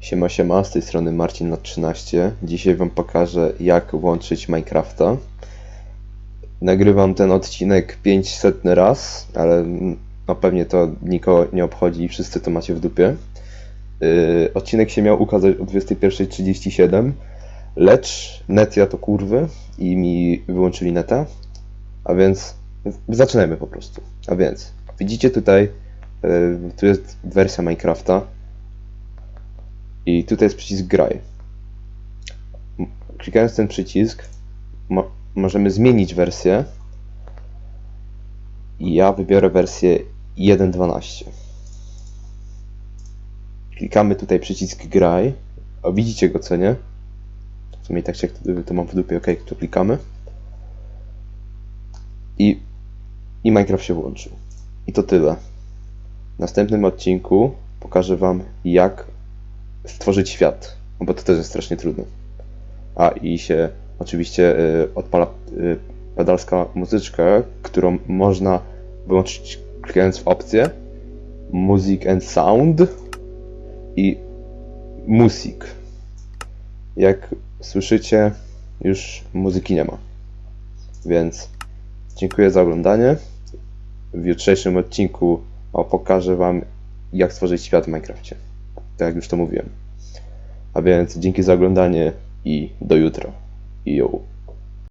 Siema, siema, z tej strony Marcin na 13. Dzisiaj Wam pokażę, jak włączyć Minecrafta. Nagrywam ten odcinek 500 raz, ale no pewnie to nikogo nie obchodzi i wszyscy to macie w dupie. Yy, odcinek się miał ukazać o 21.37, lecz netia to kurwy i mi wyłączyli neta, a więc zaczynajmy po prostu. A więc, widzicie tutaj, yy, tu jest wersja Minecrafta, i tutaj jest przycisk graj. Klikając ten przycisk mo- możemy zmienić wersję. I ja wybiorę wersję 1.12. Klikamy tutaj przycisk graj. O, widzicie go, co nie? W sumie tak się to mam w dupie, ok, to klikamy. I, I Minecraft się włączył. I to tyle. W następnym odcinku pokażę Wam, jak stworzyć świat, no bo to też jest strasznie trudne. A i się oczywiście y, odpala y, pedalska muzyczka, którą można wyłączyć klikając w opcję Music and Sound i Music. Jak słyszycie, już muzyki nie ma. Więc dziękuję za oglądanie. W jutrzejszym odcinku pokażę Wam, jak stworzyć świat w Minecrafcie tak jak już to mówiłem. A więc dzięki za oglądanie i do jutra. I yo.